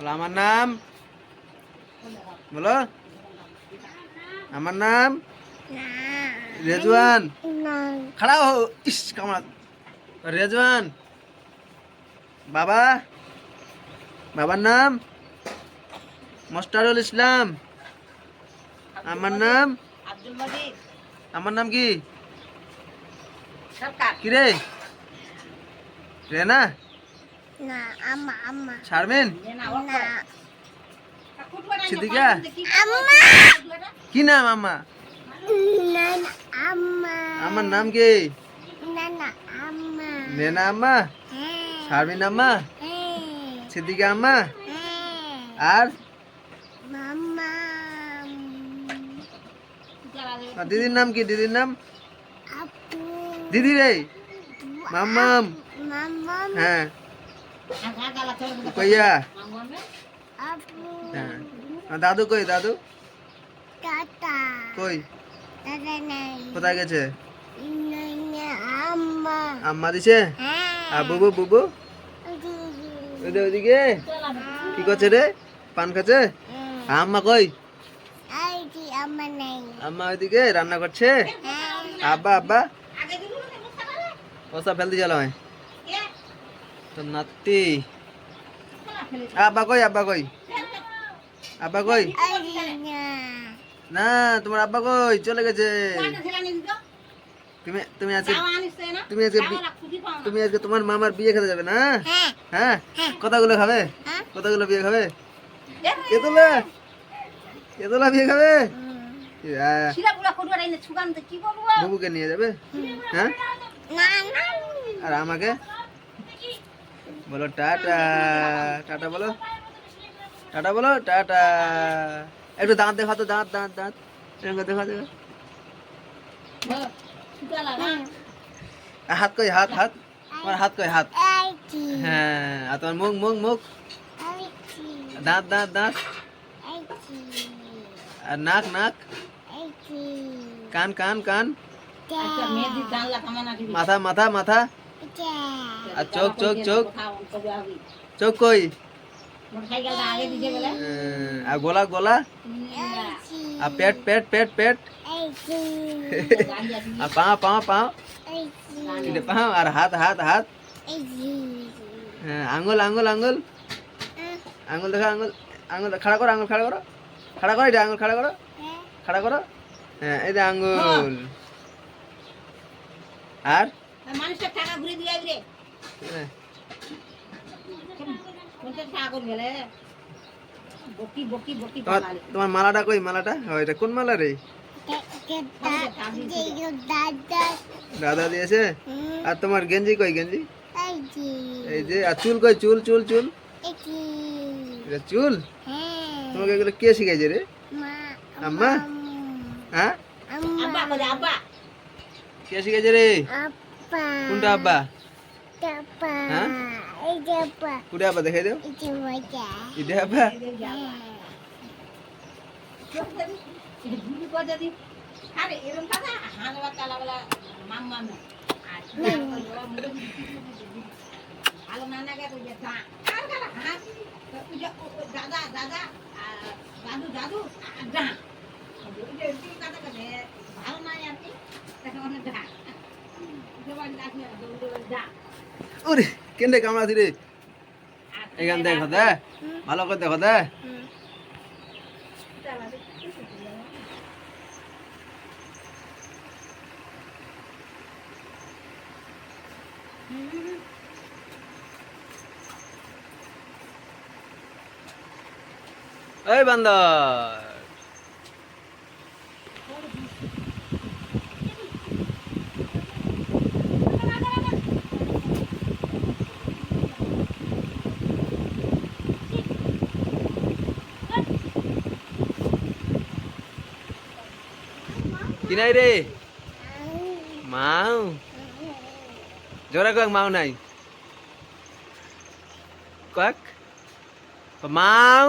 বলো আমার নাম? বলো। আমার নাম? রেজওয়ান। খাড়া হো ইস কামড়া। রেজওয়ান। বাবা? বাবার নাম? মস্টারুল ইসলাম। আমার নাম? আমার নাম কি? সরকার। কি রে? রেনা? না আমা আমা শারমিন? না। সিদ্দিকা? আম্মা! কি নাম আম্মা? না না আম্মা। আমার নাম কি? না না আম্মা। রেনা আম্মা? হ্যাঁ। আম্মা? হ্যাঁ। সিদ্দিকা আম্মা? হ্যাঁ। আর? মাম্মা। দিদির নাম কি? দিদির নাম? দিদি রে। মাম্মাম। মাম্মা হ্যাঁ। কইয়া? হ্যাঁ। দাদু কই দাদু? কই? দাদা নাই। কোথায় গেছে? আম্মা। আম্মা দিছে? হ্যাঁ। আর বুবু বুবু? ওইদিকে কি করছে রে? পান খাচ্ছে? আম্মা কই? আম্মা ওইদিকে রান্না করছে? হ্যাঁ। আব্বা আব্বা? ওসব ফেলতে চলো হয় তো নাতি। আব্বা কই আব্বা কই? আব্বা কই? না তোমার আব্বা কই? চলে গেছে। তুমি তুমি আজকে তুমি আজকে তুমি আজকে তোমার মামার বিয়ে খেতে যাবে না? হ্যাঁ? হ্যাঁ কতগুলো খাবে? হ্যাঁ কতগুলো বিয়ে খাবে? এতলা এতলা বিয়ে খাবে? ইয়া, বুবুকে নিয়ে যাবে? হ্যাঁ? আর আমাকে? বলো টাটা টাটা বলো। টাটা বলো টাটা। একটু দাঁত দেখা তো দাঁত দাঁত দাঁত। এরকম করে দেখা আর হাত কই হাত হাত? তোমার হাত কই হাত? হ্যাঁ আর তোমার মুখ মুখ মুখ? দাঁত দাঁত দাঁত? আর নাক নাক? কান কান কান? দিবি মাথা মাথা মাথা? আর চোখ চোখ চোখ। চোখ কই? আর গোলা গোলা? আর পেট পেট পেট পেট? আর পা পা পা? এটা পা আর হাত হাত হাত? হ্যাঁ আঙ্গুল আঙ্গুল আঙ্গুল? আঙ্গুল দেখা, আঙ্গুল আঙ্গুল খাড়া করো, আঙ্গুল খাড়া করো। খাড়া করো এটা আঙ্গুল খাড়া করো। খাড়া করো। হ্যাঁ এই যে আঙ্গুল। আর? মানুষের টাকা ঘুরে দিয়ে রে। হ্যাঁ, তোমার মালাটা কই মালাটা? এটা কোন মালা রে? দাদা দাদা দিয়েছে আর তোমার গেঞ্জি কই গেঞ্জি? এই যে। আর চুল কই চুল চুল চুল? এটা চুল? হ্যাঁ। তোমাকে এগুলো কে শিখাইছে রে? আম্মা? হ্যাঁ? কে শিখাইছে রে? আপা কোনটা আব্বা আপা হ্যাঁ? এই যে আপা কোনটা আব্বা দেখাই দাও এই যে মজা এটা আব্বা ঝুলি করে যদি আরে এরকম কথা হানবা কালাবেলা মাম্মা না আর ভালো না না গেছে যে দা আর কালা হাত ওই যে ও- ও দাদা দাদা আর দাদু দাদু ওরে কেন কামড়াছি রে আর এখান দেখো দে ভালো করে দেখো দে এই বান্দর। কি নাই রে মাও জোরে কয়েক মাও নাই কয়েক মাও